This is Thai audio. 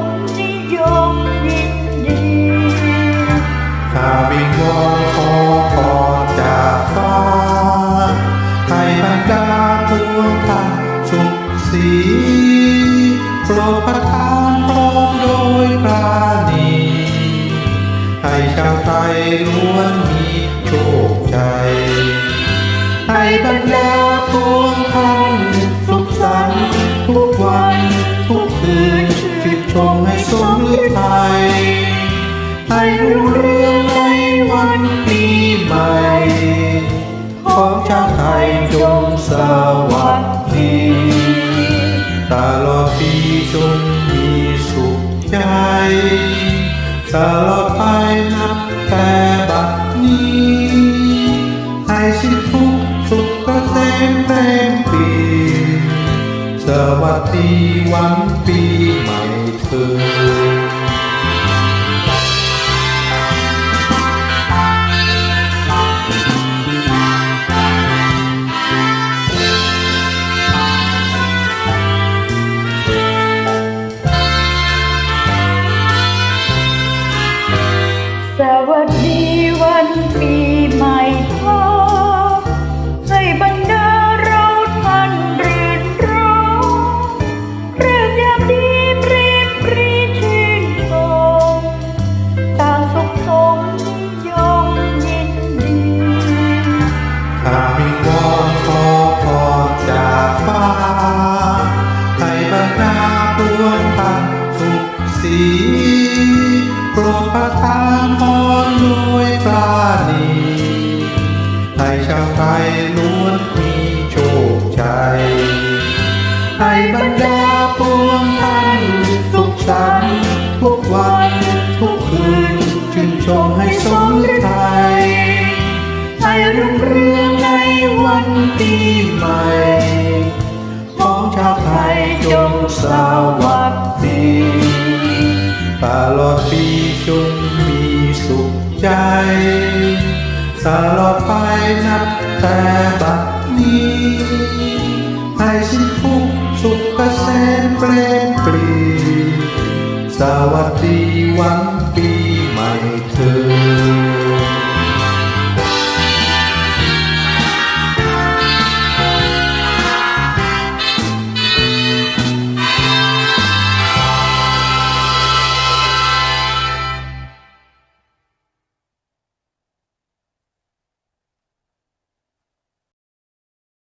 มนิงวอนอจาฟ้า ให้บรรดาปวงท่านสุขสีโปรดประทานพรโดยปราณีให้ชาวไทยล้วนมีโชคใจ ให้บรรดา สมฤทัยให้รุ่งเรืองในวันปีใหม่ของชาวไทยจงสวัสดีตลอดปีจงมีสุขใจตลอดไปนับแต่บัดนี้ให้สิทุกสุขเกษมเต็มปีสวัสดีวันปีใหม่เธอ โปรดประทานพรด้วยปราณีให้ชาวไทยล้วนมีโชคใจให้บรรดาพวงท่านสุขสันทุกวันทุกคืนชื่นชมให้สมฤทัยให้รุ่งเรืองในวันปี ตลอดปีจงมีสุขใจ ตลอดไปนับแต่บัดนี้ ให้สิทุกสุขเกษมเปรมปรีสวัสดีวันปีใหม่เธอ